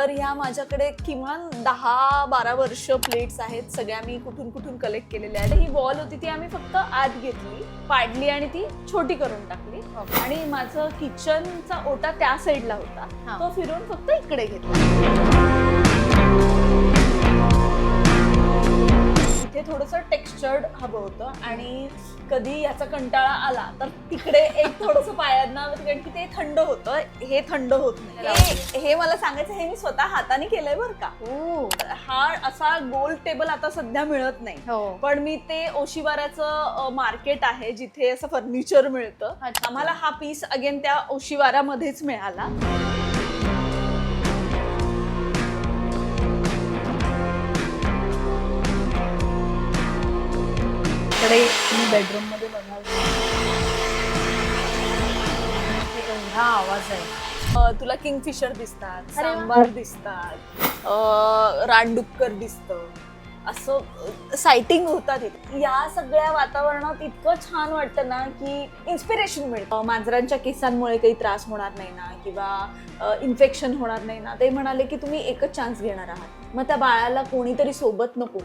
तर ह्या माझ्याकडे किमान दहा बारा वर्ष प्लेट्स आहेत. सगळ्या मी कुठून कुठून कलेक्ट केलेल्या आहेत. ही वॉल होती ती आम्ही फक्त आत घेतली पाडली आणि ती छोटी करून टाकली. आणि माझं किचनचा ओटा त्या साईडला. होता. तो फिरून फक्त इकडे घेतला. थोडस टेक्स्चर्ड हवं होतं आणि कधी याचा कंटाळा आला तर तिकडे एक थोडस पायांना कारण की ते थंड होतं हे थंड होत नाही. हे- हे मला सांगायचं हे मी स्वतः हाताने केलंय बरं का. ओ हा असा गोल टेबल आता सध्या मिळत नाही. हो. पण मी ते ओशिवाऱ्याचं मार्केट आहे जिथे असं फर्निचर मिळतं. अच्छा. आम्हाला हा पीस अगेन त्या ओशिवाऱ्यामध्येच मिळाला. इकडे मी बेडरूममध्ये बघाल एवढा आवाज आहे. तुला किंगफिशर दिसतात. सांबार दिसतात रानडुक्कर दिसत. असं सायटिंग होतात या सगळ्या वातावरणात इतकं छान वाटतं ना की इन्स्पिरेशन मिळतं. मांजरांच्या केसांमुळे काही त्रास होणार नाही ना किंवा इन्फेक्शन होणार नाही ना ते म्हणाले की तुम्ही एकच चान्स घेणार आहात. मग त्या बाळाला कोणीतरी सोबत नको.